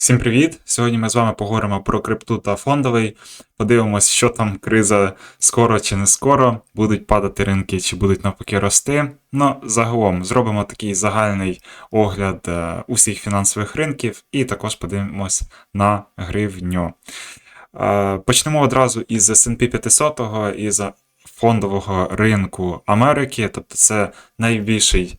Всім привіт! Сьогодні ми з вами поговоримо про крипту та фондовий. Подивимось, що там криза скоро чи не скоро, будуть падати ринки чи будуть навпаки рости. Ну, загалом зробимо такий загальний огляд е, усіх фінансових ринків і також подивимось на гривню. Е, Почнемо одразу із S&P 500 із фондового ринку Америки, тобто це найбільший.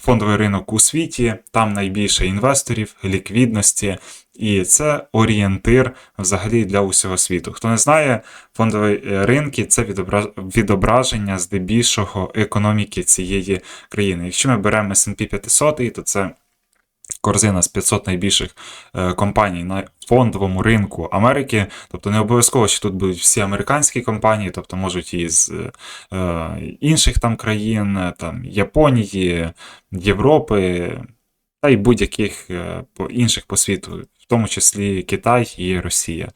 Фондовий ринок у світі, там найбільше інвесторів, ліквідності, і це орієнтир взагалі для усього світу. Хто не знає, фондові е, ринки це відобра- відображення здебільшого економіки цієї країни. Якщо ми беремо S&P 500, то це корзина з 500 найбільших е, компаній на фондовому ринку Америки. Тобто не обов'язково, що тут будуть всі американські компанії, тобто можуть і з е, інших там країн, е, там Японії, Європи та й будь-яких е, по інших по світу, в тому числі Китай і Росія.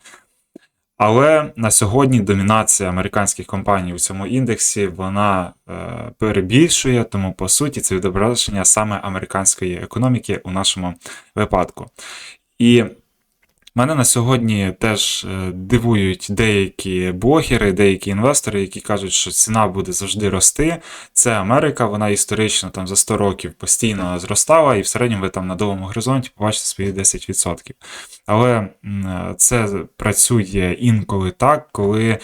Але на сьогодні домінація американських компаній у цьому індексі вона е, перебільшує, тому по суті це відображення саме американської економіки у нашому випадку. І мене на сьогодні теж е, дивують деякі блогери, деякі інвестори, які кажуть, що ціна буде завжди рости. Це Америка, вона історично там за 100 років постійно зростала, і в середньому ви там на довгому горизонті побачите свої 10%. Але це працює інколи так, коли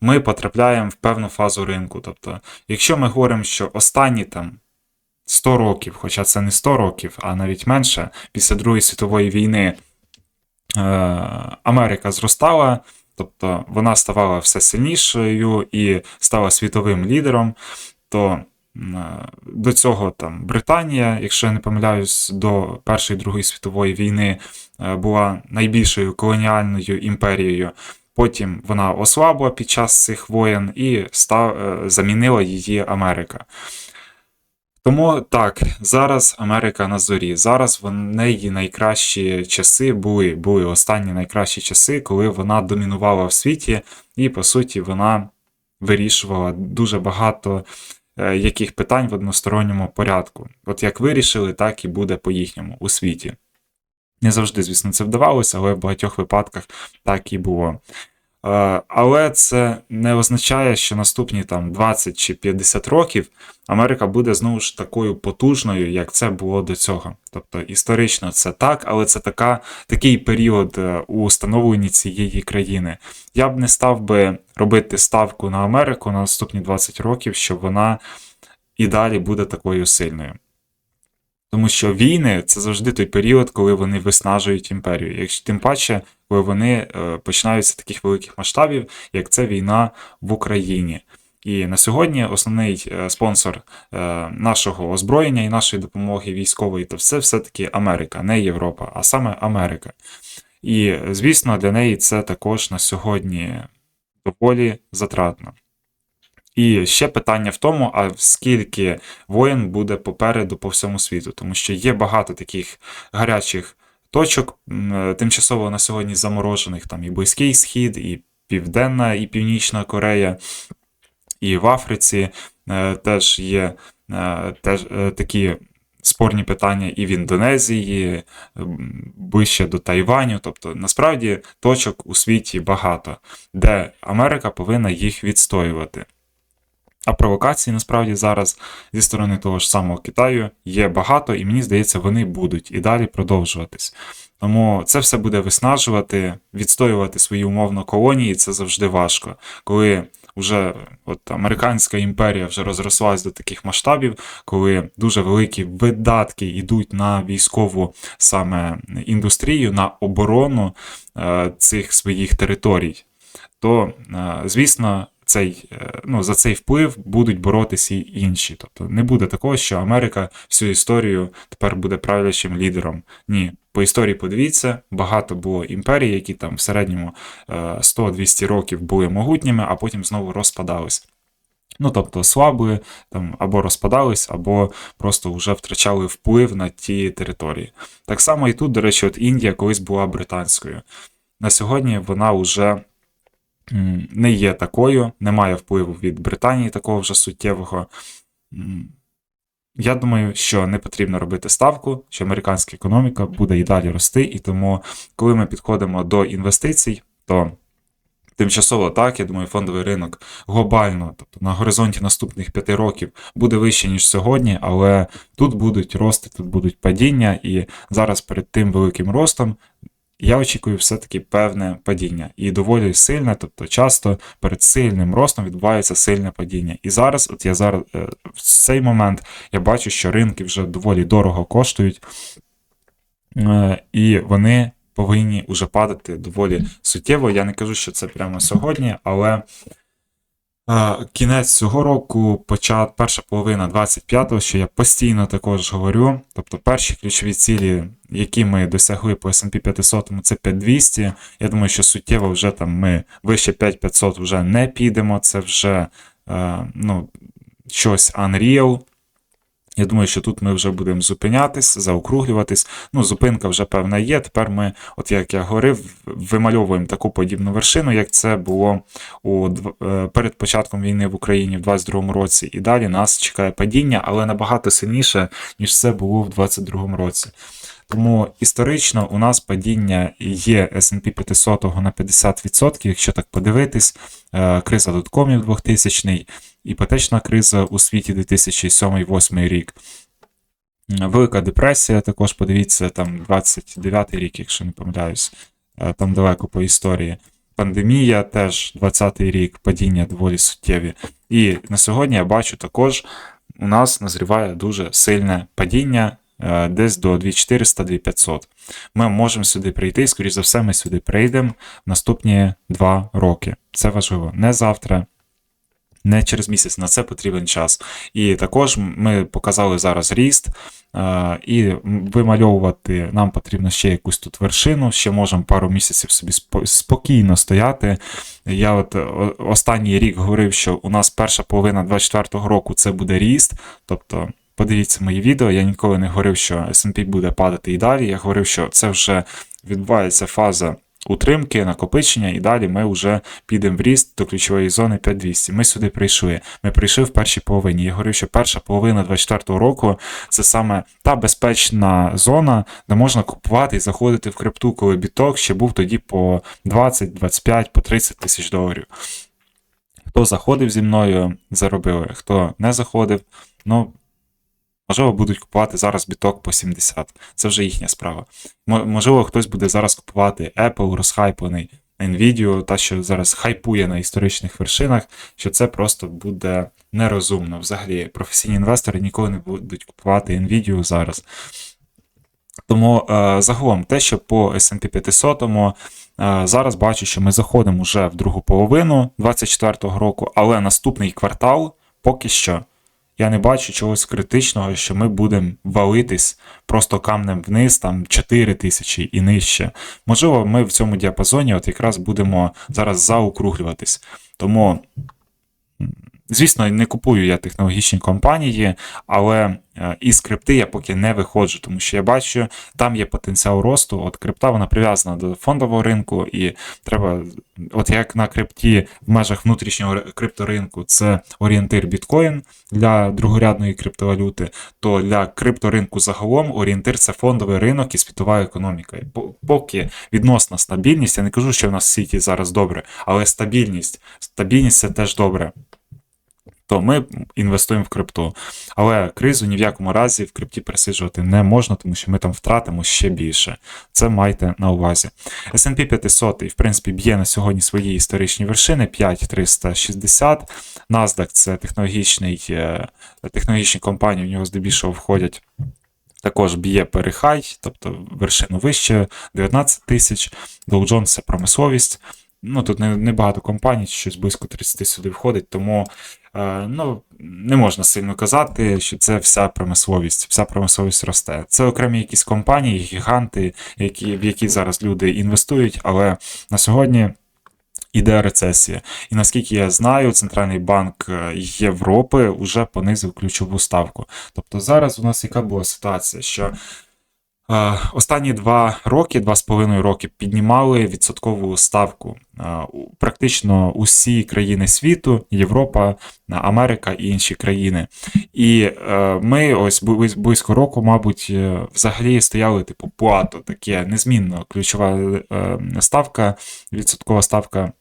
ми потрапляємо в певну фазу ринку. Тобто, якщо ми говоримо, що останні там 100 років, хоча це не 100 років, а навіть менше, після Другої світової війни Америка зростала, тобто вона ставала все сильнішою і стала світовим лідером, то е, до цього там Британія, якщо я не помиляюсь, до Першої Другої світової війни е, була найбільшою колоніальною імперією. Потім вона ослабла під час цих воєн і став, е, замінила її Америка. Тому так, зараз Америка на зорі. Зараз в неї найкращі часи були, були останні найкращі часи, коли вона домінувала в світі, і по суті вона вирішувала дуже багато е, яких питань в односторонньому порядку. От як вирішили, так і буде по їхньому у світі. Не завжди, звісно, це вдавалося, але в багатьох випадках так і було. Е, Але це не означає, що наступні там 20 чи 50 років Америка буде знову ж такою потужною, як це було до цього. Тобто історично це так, але це така, такий період е, у становленні цієї країни. Я б не став би робити ставку на Америку на наступні 20 років, що вона і далі буде такою сильною. Тому що війни це завжди той період, коли вони виснажують імперію. Якщо тим паче, коли вони е, починаються таких великих масштабів, як це війна в Україні. І на сьогодні основний е, спонсор е, нашого озброєння і нашої допомоги військової, то все все-таки Америка, не Європа, а саме Америка. І, звісно, для неї це також на сьогодні доволі затратно. І ще питання в тому, а скільки воєн буде попереду по всьому світу, тому що є багато таких гарячих точок, е, тимчасово на сьогодні заморожених, там і Близький Схід, і Південна і Північна Корея, і в Африці е, теж є е, теж, такі спорні питання і в Індонезії, ближче до Тайваню. Тобто, насправді точок у світі багато, де Америка повинна їх відстоювати. А провокацій насправді зараз зі сторони того ж самого Китаю є багато, і мені здається, вони будуть і далі продовжуватись. Тому це все буде виснажувати, відстоювати свої умовно колонії, це завжди важко. Коли вже от американська імперія вже розрослась до таких масштабів, коли дуже великі видатки йдуть на військову саме індустрію, на оборону е, цих своїх територій, то, е, звісно, цей, е, ну, за цей вплив будуть боротися і інші. Тобто не буде такого, що Америка всю історію тепер буде правлячим лідером. Ні. По історії подивіться, багато було імперій, які там в середньому е, 100-200 років були могутніми, а потім знову розпадались. Ну, тобто слабли там або розпадались, або просто вже втрачали вплив на ті території. Так само і тут, до речі, от Індія колись була британською. На сьогодні вона вже не є такою, немає впливу від Британії такого вже суттєвого. Я думаю, що не потрібно робити ставку, що американська економіка буде і далі рости, і тому, коли ми підходимо до інвестицій, то тимчасово так, я думаю, фондовий ринок глобально, тобто на горизонті наступних п'яти років буде вище, ніж сьогодні, але тут будуть рости, тут будуть падіння, і зараз перед тим великим ростом. Я очікую все-таки певне падіння і доволі сильне, тобто часто перед сильним ростом відбувається сильне падіння. І зараз, от я зараз е, в цей момент я бачу, що ринки вже доволі дорого коштують, е, і вони повинні вже падати доволі суттєво. Я не кажу, що це прямо сьогодні, але кінець цього року, почат, перша половина 25-го, що я постійно також говорю. Тобто перші ключові цілі, які ми досягли по S&P 500, це 5200. Я думаю, що суттєво вже там ми вище 5500 вже не підемо. Це вже е, ну, щось Unreal. Я думаю, що тут ми вже будемо зупинятись, заокруглюватись. Ну, зупинка вже певна є. Тепер ми, от як я говорив, вимальовуємо таку подібну вершину, як це було у, е, перед початком війни в Україні в 22-му році. І далі нас чекає падіння, але набагато сильніше, ніж це було в 22-му році. Тому історично у нас падіння є S&P 500 на 50%, якщо так подивитись, Е, криза доткомів 2000 іпотечна криза у світі 2007-2008 рік. Велика депресія, також подивіться, там 29-й рік, якщо не помиляюсь, Е, там далеко по історії. Пандемія теж 20-й рік, падіння доволі суттєві. І на сьогодні я бачу також, у нас назріває дуже сильне падіння, е, десь до 2400-2500. Ми можемо сюди прийти, і, скоріш за все, ми сюди прийдемо наступні 2 роки. Це важливо. Не завтра, не через місяць, на це потрібен час. І також ми показали зараз ріст, е, і вимальовувати нам потрібно ще якусь тут вершину, ще можемо пару місяців собі спокійно стояти. Я от останній рік говорив, що у нас перша половина 24-го року це буде ріст. Тобто, подивіться мої відео, я ніколи не говорив, що S&P буде падати і далі. Я говорив, що це вже відбувається фаза утримки, накопичення, і далі ми вже підемо в ріст до ключової зони 5200. Ми сюди прийшли. Ми прийшли в першій половині. Я говорив, що перша половина 24 року це саме та безпечна зона, де можна купувати і заходити в крипту, коли біток ще був тоді по 20, 25, по 30 тисяч доларів. Хто заходив зі мною, заробили. Хто не заходив, ну. Можливо, будуть купувати зараз біток по 70. Це вже їхня справа. Можливо, хтось буде зараз купувати Apple розхайплений, Nvidia, та що зараз хайпує на історичних вершинах, що це просто буде нерозумно. Взагалі, професійні інвестори ніколи не будуть купувати Nvidia зараз. Тому е, загалом те, що по S&P 500 е, зараз бачу, що ми заходимо вже в другу половину 2024 року, але наступний квартал поки що я не бачу чогось критичного, що ми будемо валитись просто камнем вниз, там 4 тисячі і нижче. Можливо, ми в цьому діапазоні от якраз будемо зараз заокруглюватись. Тому, звісно, не купую я технологічні компанії, але е, із крипти я поки не виходжу, тому що я бачу, там є потенціал росту. От крипта вона прив'язана до фондового ринку, і треба, от як на крипті в межах внутрішнього крипторинку, це орієнтир біткоін для другорядної криптовалюти, то для крипторинку загалом орієнтир це фондовий ринок і світова економіка. І Поки відносна стабільність, я не кажу, що в нас в світі зараз добре, але стабільність, стабільність це теж добре. То ми інвестуємо в крипту. Але кризу ні в якому разі в крипті пересиджувати не можна, тому що ми там втратимо ще більше. Це майте на увазі. S&P 500, в принципі, б'є на сьогодні свої історичні вершини 5360. NASDAQ це технологічний, е, технологічні компанії, в нього здебільшого входять. Також б'є перехай, тобто вершину вище 19 тисяч. Dow Jones це промисловість. Ну, тут не, не компаній, щось близько 30 сюди входить, тому е, ну, не можна сильно казати, що це вся промисловість, вся промисловість росте. Це окремі якісь компанії, гіганти, які, в які зараз люди інвестують, але на сьогодні. Іде рецесія. І наскільки я знаю, Центральний банк е, Європи вже понизив ключову ставку. Тобто зараз у нас яка була ситуація, що Останні два роки, два з половиною роки, піднімали відсоткову ставку. Е, Практично усі країни світу, Європа, е, Америка і інші країни. І е, ми ось близько року, мабуть, е, взагалі стояли типу плато, таке незмінно ключова е, ставка, відсоткова ставка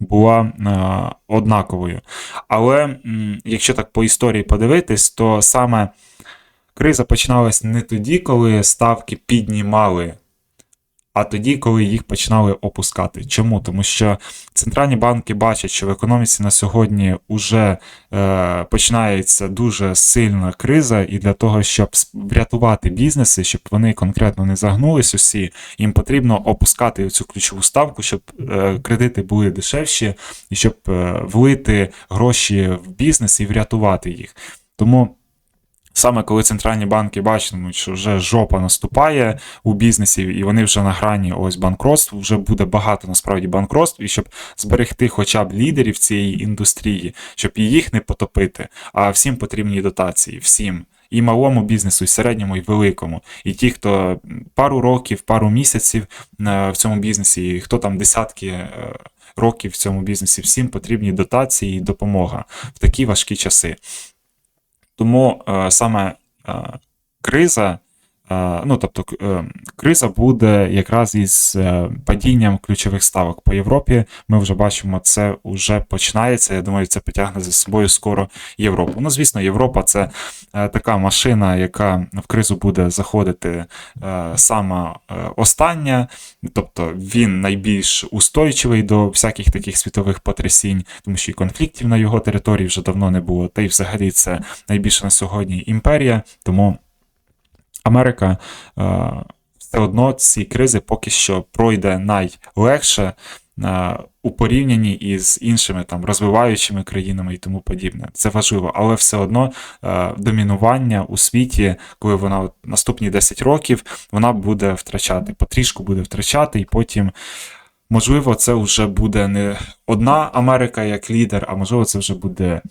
була е, однаковою. Але якщо так по історії подивитись, то саме криза починалась не тоді, коли ставки піднімали, а тоді, коли їх починали опускати. Чому? Тому що центральні банки бачать, що в економіці на сьогодні вже е, починається дуже сильна криза, і для того, щоб врятувати бізнеси, щоб вони конкретно не загнулись усі, їм потрібно опускати цю ключову ставку, щоб е, кредити були дешевші, і щоб е, влити гроші в бізнес і врятувати їх. Тому саме коли центральні банки бачатимуть, що вже жопа наступає у бізнесі, і вони вже на грані ось банкротств, вже буде багато насправді банкротств, і щоб зберегти хоча б лідерів цієї індустрії, щоб їх не потопити, а всім потрібні дотації, всім. І малому бізнесу, і середньому, і великому. І ті, хто пару років, пару місяців е, в цьому бізнесі, і хто там десятки е, років в цьому бізнесі, всім потрібні дотації і допомога в такі важкі часи. Тому е, саме е, криза, ну тобто е, криза буде якраз із е, падінням ключових ставок по Європі. Ми вже бачимо, це вже починається. Я думаю, це потягне за собою скоро Європу. Ну, звісно, Європа це е, така машина, яка в кризу буде заходити е, сама е, остання, тобто він найбільш устойчивий до всяких таких світових потрясінь, тому що і конфліктів на його території вже давно не було. Та й взагалі це найбільша на сьогодні імперія. Тому Америка е, все одно ці кризи поки що пройде найлегше е, у порівнянні із іншими там розвиваючими країнами і тому подібне. Це важливо, але все одно е, домінування у світі, коли вона наступні 10 років, вона буде втрачати, потрішку буде втрачати, і потім. Можливо, це вже буде не одна Америка як лідер, а можливо, це вже буде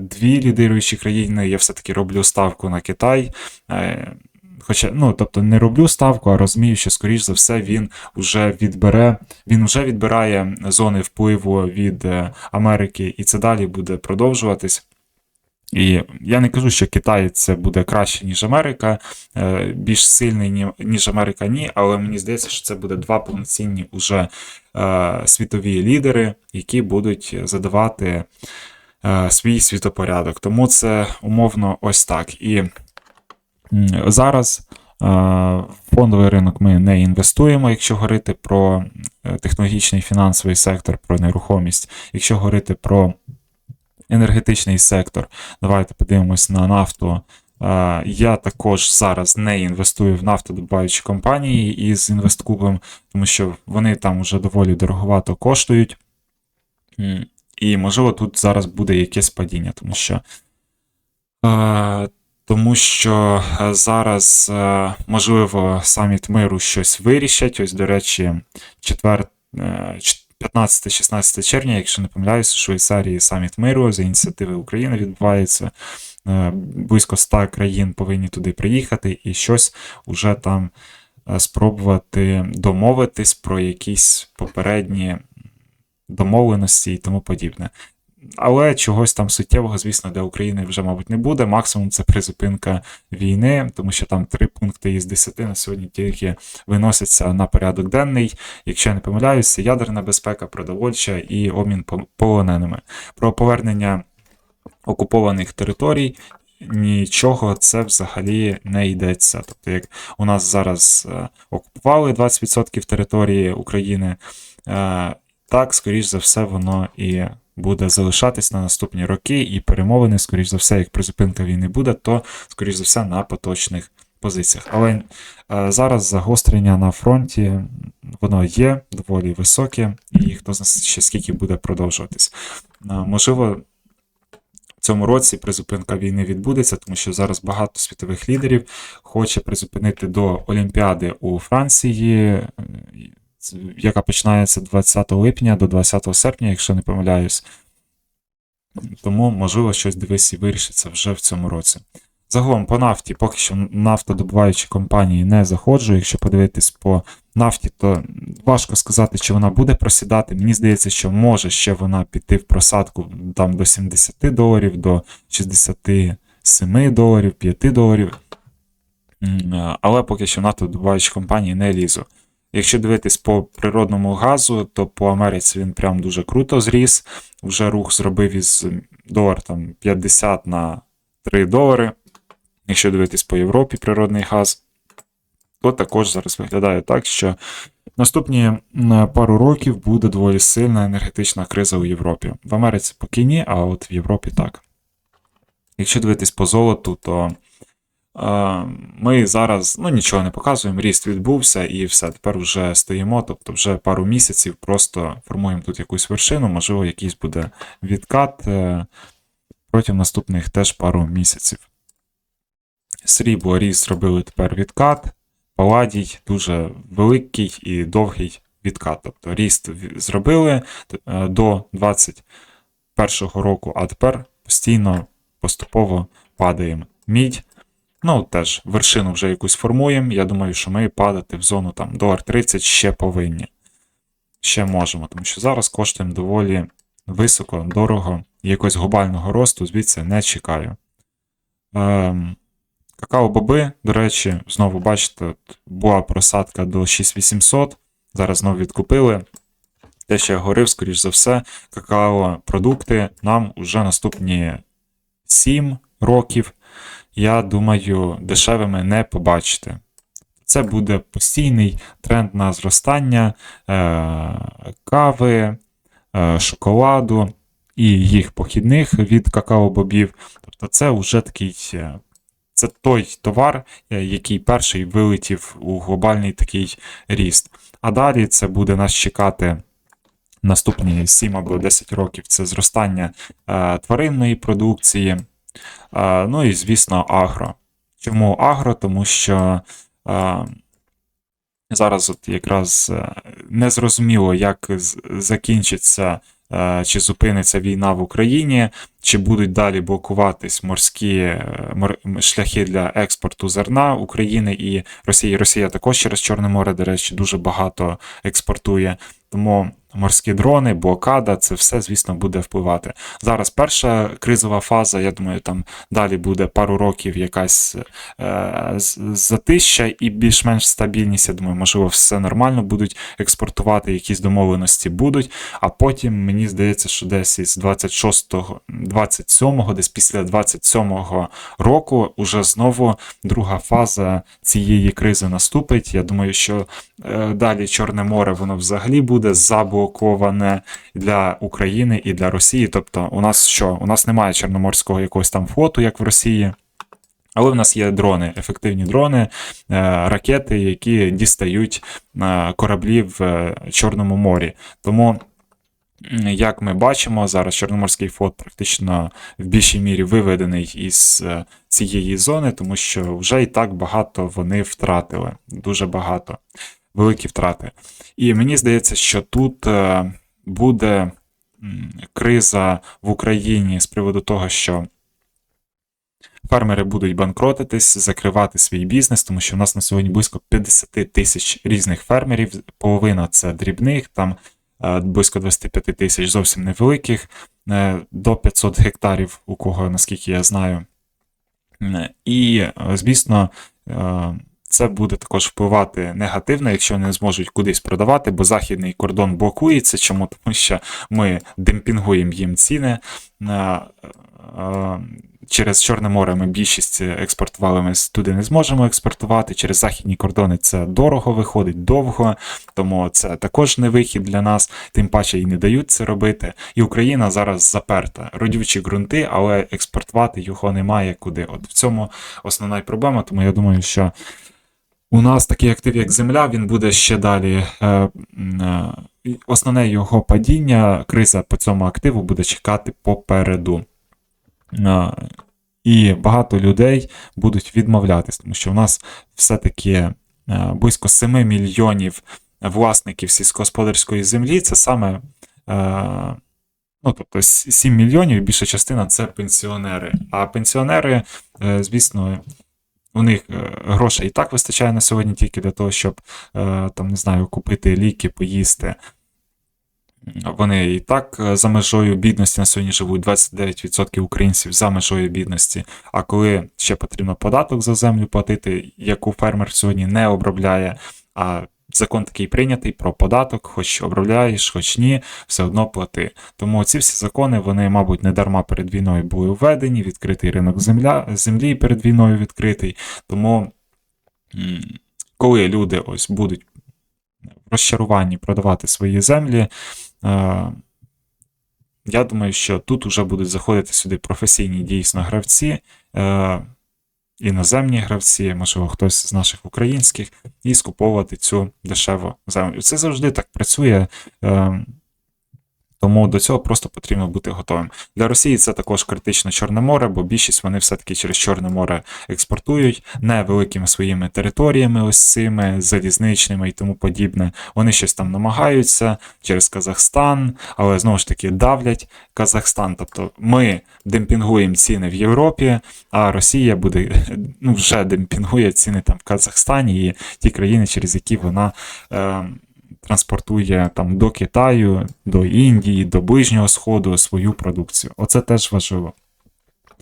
дві лідируючі країни. Я все-таки роблю ставку на Китай. Хоча, ну, тобто не роблю ставку, а розумію, що, скоріш за все, він вже відбере, він вже відбирає зони впливу від е, Америки, і це далі буде продовжуватись. І я не кажу, що Китай це буде краще, ніж Америка, е, більш сильний, ніж Америка, ні, але мені здається, що це буде два повноцінні уже е, світові лідери, які будуть задавати свій світопорядок. Тому це умовно ось так. І зараз е, в фондовий ринок ми не інвестуємо, якщо говорити про е, технологічний фінансовий сектор, про нерухомість, якщо говорити про енергетичний сектор, давайте подивимось на нафту. Е, Я також зараз не інвестую в нафтодобуваючі компанії із інвесткубом, тому що вони там вже доволі дороговато коштують. І, можливо, тут зараз буде якесь падіння, тому що. Тому що е, зараз, е, можливо, саміт миру щось вирішать. Ось, до речі, четвер, е, 15-16 червня, якщо не помиляюсь, у Швейцарії саміт миру за ініціативи України відбувається. Близько 100 країн повинні туди приїхати і щось уже там спробувати домовитись про якісь попередні домовленості і тому подібне. Але чогось там суттєвого, звісно, для України вже, мабуть, не буде. Максимум це призупинка війни, тому що там три пункти із 10 на сьогодні тільки виносяться на порядок денний. Якщо я не помиляюся, ядерна безпека, продовольча і обмін полоненими. Про повернення окупованих територій. Нічого це взагалі не йдеться. Тобто, як у нас зараз е, окупували 20% території України, е, так, скоріш за все, воно і буде залишатись на наступні роки, і перемовини, скоріш за все, як призупинка війни буде, то, скоріш за все, на поточних позиціях. Але е, зараз загострення на фронті, воно є доволі високе, і хто знає ще скільки буде продовжуватись. Е, можливо, в цьому році призупинка війни відбудеться, тому що зараз багато світових лідерів хоче призупинити до Олімпіади у Франції, е, яка починається 20 липня до 20 серпня, якщо не помиляюсь. Тому, можливо, щось дивись і вирішиться вже в цьому році. Загалом по нафті, поки що нафтодобуваючі компанії не заходжу. Якщо подивитись по нафті, то важко сказати, чи вона буде просідати. Мені здається, що може ще вона піти в просадку там до 70 доларів, до 67 доларів, 5 доларів. Але поки що нафтодобуваючі компанії не лізу. Якщо дивитись по природному газу, то по Америці він прям дуже круто зріс. Вже рух зробив із долар там 50 на 3 долари. Якщо дивитись по Європі природний газ, то також зараз виглядає так, що наступні пару років буде доволі сильна енергетична криза у Європі. В Америці поки ні, а от в Європі так. Якщо дивитись по золоту, то ми зараз ну, нічого не показуємо, ріст відбувся і все. Тепер вже стоїмо, тобто вже пару місяців просто формуємо тут якусь вершину, можливо, якийсь буде відкат е, протягом наступних теж пару місяців. Срібло ріст зробили тепер відкат, паладій дуже великий і довгий відкат. Тобто ріст зробили е, до 21 року, а тепер постійно поступово падаємо. Мідь. Ну, теж вершину вже якусь формуємо. Я думаю, що ми падати в зону там долар 30 ще повинні. Ще можемо, тому що зараз коштуємо доволі високо, дорого, якогось глобального росту звідси не чекаю. Ем, Какао-боби, до речі, знову бачите, була просадка до 6800, зараз знову відкупили. Те, що я говорив, скоріш за все, какао-продукти нам уже наступні 7 років, я думаю, дешевими не побачите. Це буде постійний тренд на зростання е- кави, е- шоколаду і їх похідних від какао-бобів. Тобто це вже такий е, це той товар, е, який перший вилетів у глобальний такий ріст. А далі це буде нас чекати наступні 7 або 10 років. Це зростання е, тваринної продукції. Ну і, звісно, агро. Чому агро? Тому що зараз от якраз е, незрозуміло, як закінчиться е, чи зупиниться війна в Україні, чи будуть далі блокуватись морські е, шляхи для експорту зерна України і Росії. Росія також через Чорне море, до речі, дуже багато експортує. Тому морські дрони, блокада, це все, звісно, буде впливати. Зараз перша кризова фаза, я думаю, там далі буде пару років якась е, затища і більш-менш стабільність. Я думаю, можливо, все нормально будуть експортувати, якісь домовленості будуть. А потім мені здається, що десь із 26-го, 27-го, десь після 27-го року, уже знову друга фаза цієї кризи наступить. Я думаю, що е, далі Чорне море воно взагалі буде заблоковане для України і для Росії. Тобто, у нас що? У нас немає чорноморського якогось там флоту, як в Росії. Але в нас є дрони, ефективні дрони, е, ракети, які дістають е, кораблі в е, Чорному морі. Тому, як ми бачимо, зараз Чорноморський флот практично в більшій мірі виведений із цієї зони, тому що вже і так багато вони втратили. Дуже багато. Великі втрати. І мені здається, що тут е, буде криза в Україні з приводу того, що фермери будуть банкротитись, закривати свій бізнес, тому що в нас на сьогодні близько 50 тисяч різних фермерів. Половина це дрібних, там е, близько 25 тисяч зовсім невеликих, е, до 500 гектарів, у кого, наскільки я знаю. І, звісно, це буде також впливати негативно, якщо не зможуть кудись продавати, бо західний кордон блокується. Чому? Тому що ми демпінгуємо їм ціни. Е, е, Через Чорне море ми більшість експортували, ми туди не зможемо експортувати. Через західні кордони це дорого виходить, довго, тому це також не вихід для нас, тим паче і не дають це робити. І Україна зараз заперта. Родючі ґрунти, але експортувати його немає куди. От в цьому основна проблема, тому я думаю, що у нас такий актив, як земля, він буде ще далі. Е, е, основне його падіння, криза по цьому активу буде чекати попереду. Е, І багато людей будуть відмовлятись, тому що в нас все-таки близько 7 мільйонів власників сільськогосподарської землі. Це саме Ну, тобто 7 мільйонів, більша частина це пенсіонери. А пенсіонери, звісно, у них е, грошей і так вистачає на сьогодні тільки для того, щоб е, там, не знаю, купити ліки, поїсти. Вони і так е, за межою бідності на сьогодні живуть 29% українців за межою бідності. А коли ще потрібно податок за землю платити, яку фермер сьогодні не обробляє, а закон такий прийнятий про податок, хоч обробляєш, хоч ні, все одно плати. Тому ці всі закони, вони, мабуть, не дарма перед війною були введені, відкритий ринок земля, землі перед війною відкритий. Тому, коли люди ось будуть в розчаруванні продавати свої землі, е, я думаю, що тут вже будуть заходити сюди професійні дійсно гравці, е, іноземні гравці, можливо, хтось з наших українських, і скуповувати цю дешеву землю. Це завжди так працює. е, Тому до цього просто потрібно бути готовим. Для Росії це також критично Чорне море, бо більшість вони все-таки через Чорне море експортують не великими своїми територіями, ось цими залізничними і тому подібне. Вони щось там намагаються через Казахстан, але знову ж таки давлять Казахстан. Тобто ми демпінгуємо ціни в Європі, а Росія буде ну вже демпінгує ціни там в Казахстані і ті країни, через які вона. Е, транспортує там до Китаю, до Індії, до Ближнього Сходу свою продукцію. Оце теж важливо.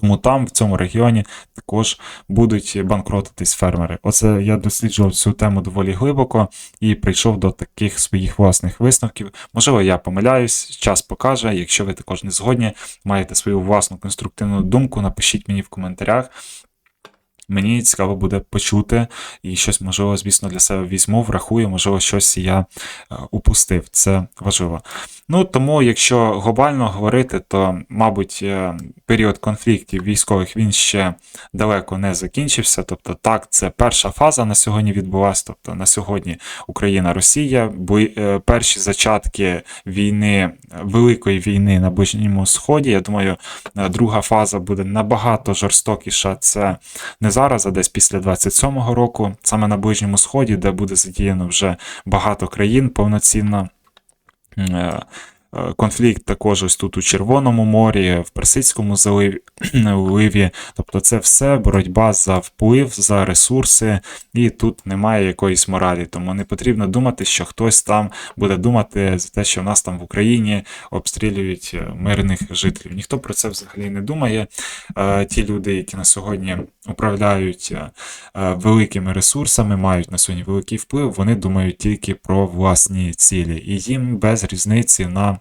Тому там, в цьому регіоні, також будуть банкротитись фермери. Оце я досліджував цю тему доволі глибоко і прийшов до таких своїх власних висновків. Можливо, я помиляюсь, час покаже. Якщо ви також не згодні, маєте свою власну конструктивну думку, напишіть мені в коментарях. Мені цікаво буде почути і щось, можливо, звісно, для себе візьму, врахую, можливо, щось я е, упустив. Це важливо. Ну тому, якщо глобально говорити, то, мабуть, е, період конфліктів військових він ще далеко не закінчився. Тобто, так, це перша фаза на сьогодні відбулася. Тобто на сьогодні Україна, Росія, бо е, перші зачатки війни, великої війни на Ближньому Сході. Я думаю, друга фаза буде набагато жорстокіша. Це не зараз, а десь після 27-го року, саме на Ближньому Сході, де буде задіяно вже багато країн повноцінно. Е, Е, конфлікт також ось тут у Червоному морі, в Персидському заливі. Тобто це все боротьба за вплив, за ресурси, і тут немає якоїсь моралі. Тому не потрібно думати, що хтось там буде думати за те, що в нас там в Україні обстрілюють е, мирних жителів. Ніхто про це взагалі не думає. Ті люди, які на сьогодні управляють великими ресурсами, мають на сьогодні великий вплив, вони думають тільки про власні цілі, і їм без різниці на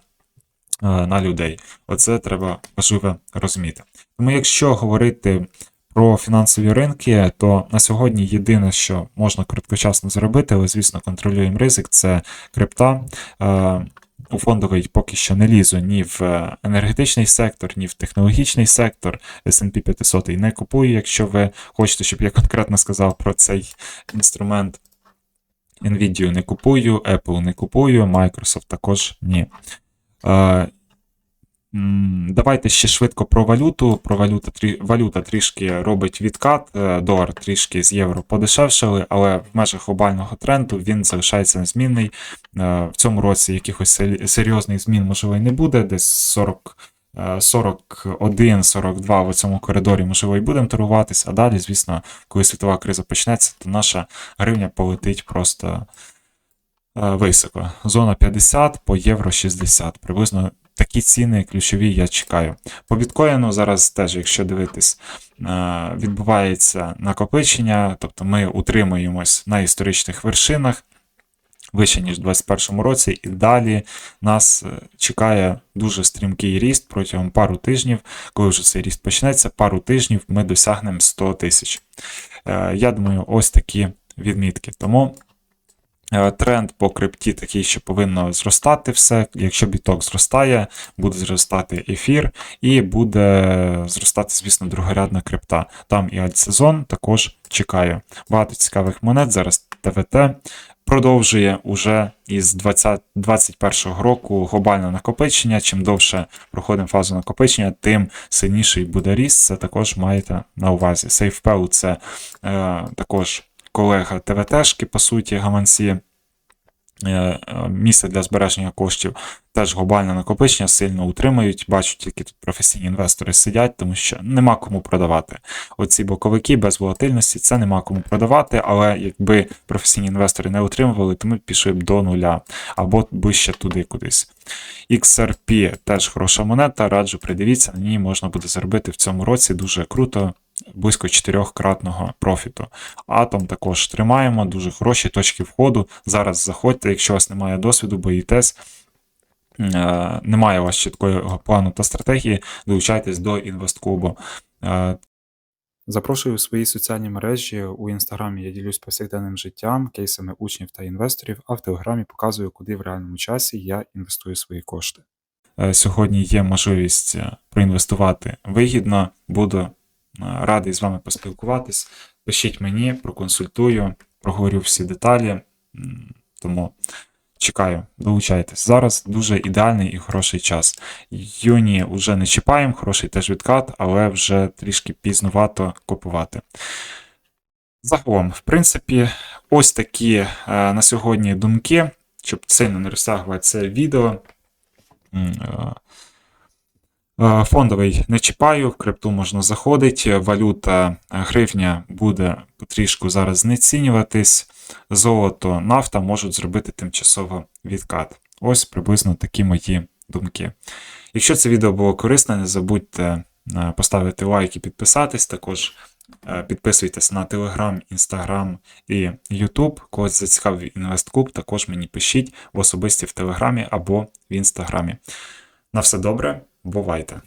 Е, на людей. Оце треба важливо розуміти. Тому, якщо говорити про фінансові ринки, то на сьогодні єдине, що можна короткочасно зробити, але, звісно, контролюємо ризик, це крипта. Е, у фондовий поки що не лізу ні в енергетичний сектор, ні в технологічний сектор. S&P 500 і не купую, якщо ви хочете, щоб я конкретно сказав про цей інструмент. Nvidia не купую, Apple не купую, Microsoft також ні. Давайте ще швидко про валюту. Про валюта, валюта трішки робить відкат, е, долар трішки з євро подешевшали, але в межах глобального тренду він залишається незмінний. Е, в цьому році якихось серйозних змін, можливо, і не буде. Десь 40. 41-42 в цьому коридорі, можливо, і будемо торгуватися, а далі, звісно, коли світова криза почнеться, то наша гривня полетить просто Е, високо. Зона 50 по євро 60. Приблизно такі ціни ключові я чекаю. По біткоїну зараз теж, якщо дивитись, е, відбувається накопичення, тобто ми утримуємось на історичних вершинах. Вище, ніж у 2021 році, і далі нас е, чекає дуже стрімкий ріст протягом пару тижнів. Коли вже цей ріст почнеться, пару тижнів ми досягнемо 100 тисяч. Я думаю, ось такі відмітки. Тому Е, тренд по крипті такий, що повинно зростати все. Якщо біток зростає, буде зростати ефір, і буде зростати, звісно, другорядна крипта. Там і альтсезон також чекаю. Багато цікавих монет. Зараз ТВТ продовжує уже із 2021 року глобальне накопичення. Чим довше проходимо фазу накопичення, тим сильніший буде ріст. Це також маєте на увазі. SafePel – це е, також колега ТВТшки, по суті, гаманці. е, е, місце для збереження коштів теж глобальне накопичення сильно утримують. Бачу, тільки тут професійні інвестори сидять, тому що нема кому продавати. Оці боковики без волатильності це нема кому продавати, але якби професійні інвестори не утримували, то ми пішли б до нуля або ближче туди кудись. XRP теж хороша монета, раджу придивіться, на ній можна буде заробити в цьому році дуже круто. Близько чотирьохкратного профіту. Атом також тримаємо, дуже хороші точки входу. Зараз заходьте, якщо у вас немає досвіду, боїтесь, е, немає у вас чіткого плану та стратегії, долучайтесь до інвестклубу. Е, Запрошую у свої соціальні мережі. У інстаграмі я ділюсь повсякденним життям, кейсами учнів та інвесторів, а в телеграмі показую, куди в реальному часі я інвестую свої кошти. Е, Сьогодні є можливість проінвестувати вигідно. Буду радий з вами поспілкуватись. Пишіть мені, проконсультую, проговорю всі деталі. Тому чекаю, долучайтесь. Зараз дуже ідеальний і хороший час. Юні вже не чіпаємо, хороший теж відкат, але вже трішки пізнувато купувати. Загалом, в принципі, ось такі е, на сьогодні думки, щоб сильно не розтягувати це відео. Е, Е, Фондовий не чіпаю, в крипту можна заходити, валюта е, гривня буде потрішку зараз знецінюватись, золото, нафта можуть зробити тимчасово відкат. Ось приблизно такі мої думки. Якщо це відео було корисне, не забудьте е, поставити лайк і підписатись. Також е, підписуйтесь на Telegram, Instagram і YouTube. Когось зацікавив інвесткуб, також мені пишіть в особисті в Телеграмі або в Інстаграмі. На все добре, бувайте!